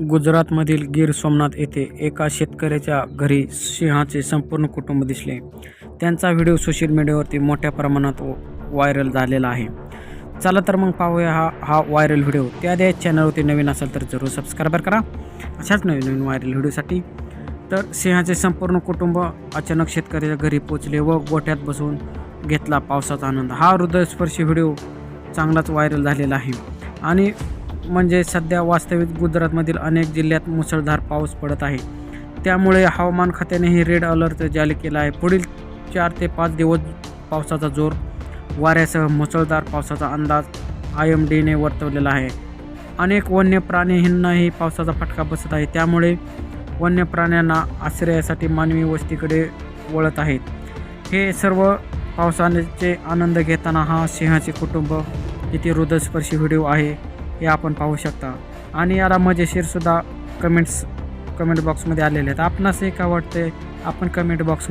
गुजरातमधील गीर सोमनाथ येथे एका शेतकऱ्याच्या घरी सिंहाचे संपूर्ण कुटुंब दिसले. त्यांचा व्हिडिओ सोशल मीडियावरती मोठ्या प्रमाणात व- व्हायरल झालेला आहे. चला तर मग पाहूया हा हा व्हायरल व्हिडिओ. त्या चॅनलवरती नवीन असेल तर जरूर सबस्क्रायबर करा. अशाच नवीन नवीन व्हायरल व्हिडिओसाठी. तर सिंहाचे संपूर्ण कुटुंब अचानक शेतकऱ्याच्या घरी पोचले व गोठ्यात बसून घेतला पावसाचा आनंद. हा हृदयस्पर्शी व्हिडिओ चांगलाच व्हायरल झालेला आहे. आणि म्हणजे सध्या वास्तविक गुजरातमधील अनेक जिल्ह्यात मुसळधार पाऊस पडत आहे. त्यामुळे हवामान खात्यानेही रेड अलर्ट जारी केला आहे. पुढील चार ते पाच दिवस पावसाचा जोर वाऱ्यासह मुसळधार पावसाचा अंदाज आय एम डीने वर्तवलेला आहे. अनेक वन्य प्राणीहींनाही पावसाचा फटका बसत आहे. त्यामुळे वन्य प्राण्यांना आश्रयासाठी मानवी वस्तीकडे वळत आहेत. हे सर्व पावसाचे आनंद घेताना हा सिंहाचे कुटुंब किती हृदयस्पर्शी व्हिडिओ आहे. हे आपण पाहू शकता. आणि याला मजेशीरसुद्धा कमेंट्स कमेंट बॉक्समध्ये आलेले आहेत. आपणास हे का वाटते आपण कमेंट बॉक्स